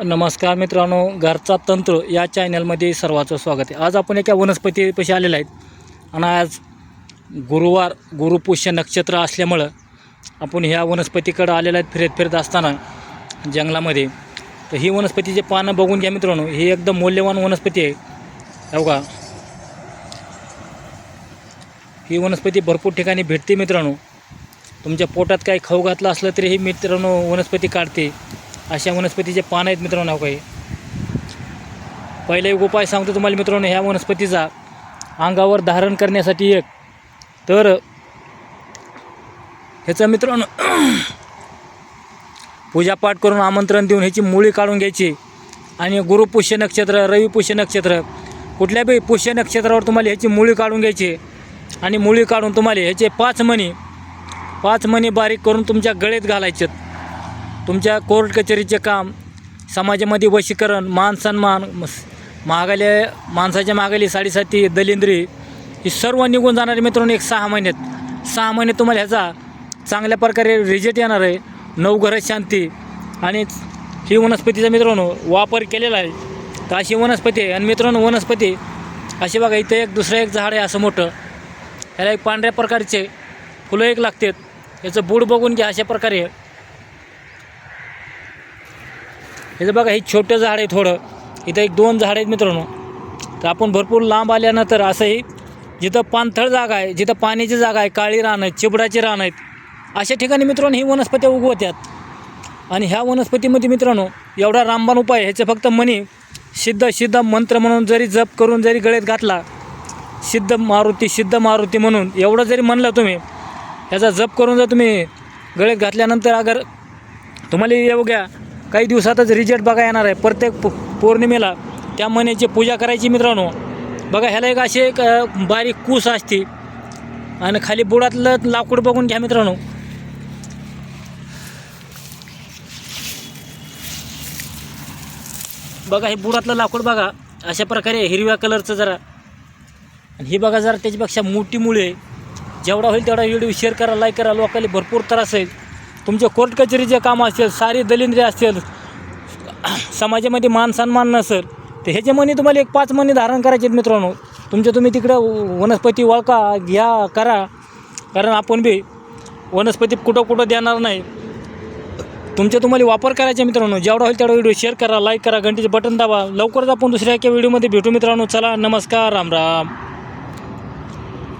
नमस्कार मित्रांनो घरचा तंत्र या चॅनलमध्ये सर्वांचं स्वागत आहे. आज आपण एका वनस्पतीपाशी आलेलो आहेत आणि आज गुरुवार गुरुपुष्य नक्षत्र असल्यामुळं आपण ह्या वनस्पतीकडं आलेलो आहेत फिरत फिरत असताना जंगलामध्ये. तर ही वनस्पतीचे पानं बघून घ्या मित्रांनो ही एकदम मौल्यवान वनस्पती आहे. हो का ही वनस्पती भरपूर ठिकाणी भेटते मित्रांनो. तुमच्या पोटात काही खाऊ घातलं असलं तरी ही मित्रांनो वनस्पती काढते. अशा वनस्पतीचे पान आहेत मित्रांनो हो काही पहिला एक उपाय सांगतो तुम्हाला मित्रांनो ह्या वनस्पतीचा अंगावर धारण करण्यासाठी एक. तर ह्याचा मित्रांनो पूजापाठ करून आमंत्रण देऊन ह्याची मुळी काढून घ्यायची. आणि गुरुपुष्य नक्षत्र रविपुष्य नक्षत्र कुठल्या बी पुष्य नक्षत्रावर तुम्हाला ह्याची मुळी काढून घ्यायची. आणि मुळी काढून तुम्हाला ह्याचे पाच मणी पाच मणी बारीक करून तुमच्या गळेत घालायचेत. तुमच्या कोर्ट कचेरीचे काम समाजामध्ये वशीकरण मान सन्मान महागाले माणसाच्या मागाली साडेसाती दलिंद्री ही सर्व निघून जाणारे मित्रांनो एक सहा महिन्यात सहा महिने तुम्हाला ह्याचा चांगल्या प्रकारे रिझल्ट येणार आहे. नऊ घरात शांती. आणि ही वनस्पतीचा मित्रांनो वापर केलेला आहे. तर अशी वनस्पती आहे. आणि मित्रांनो वनस्पती अशी बघा इथं एक दुसरं एक झाड आहे असं मोठं. ह्याला एक पांढऱ्या प्रकारचे फुलं एक लागतात. याचं बूड बघून घ्या अशा प्रकारे. याचं बघा हे छोटं झाड आहे थोडं. इथं एक दोन झाड आहेत मित्रांनो. तर आपण भरपूर लांब आल्यानंतर असंही जिथं पाणथळ जागा आहे जिथं पाण्याची जागा आहे काळी रान आहेत चिबडाची रान आहेत अशा ठिकाणी मित्रांनो ही वनस्पत्या उगवत्यात. आणि ह्या वनस्पतीमध्ये मित्रांनो एवढा रामबाण उपाय ह्याचे फक्त मनी सिद्ध सिद्ध मंत्र म्हणून जरी जप करून जरी गळ्यात घातला सिद्ध मारुती सिद्ध मारुती म्हणून एवढं जरी म्हणलं तुम्ही ह्याचा जप करून जर तुम्ही गळ्यात घातल्यानंतर अगर तुम्हाला एवढ्या काही दिवसातच रिजल्ट बघा येणार आहे. प्रत्येक पौ- पौर्णिमेला त्या महिन्याची पूजा करायची मित्रांनो. बघा ह्याला एक अशी एक बारीक कूस असते. आणि खाली बुडातलं लाकूड बघून घ्या मित्रांनो. बघा हे बुडातलं लाकूड बघा. अशा प्रकारे हिरव्या कलरचं जरा. आणि ही बघा जरा त्याच्यापेक्षा मोठी मुळे. जेवढा होईल तेवढा व्हिडिओ शेअर करा लाईक करा. लोकांना भरपूर त्रास आहे तुमचे कोर्ट कचेरीचे कामं असतील सारी दलिंद्रे असतील समाजामध्ये मान सन्मान नसेल तर ह्याचे म्हणी तुम्हाला एक पाच म्हणी धारण करायचे आहेत मित्रांनो. तुमच्या तुम्ही तिकडं वनस्पती वळका घ्या करा. कारण आपण बी वनस्पती कुठं कुठं देणार नाही. तुमच्या तुम्हाला वापर करायचे मित्रांनो. जेवढा होईल तेवढा व्हिडिओ शेअर करा लाईक करा घंटीचे बटन दाबा. लवकरच आपण दुसऱ्या एका व्हिडिओमध्ये भेटू मित्रांनो. चला नमस्कार राम राम.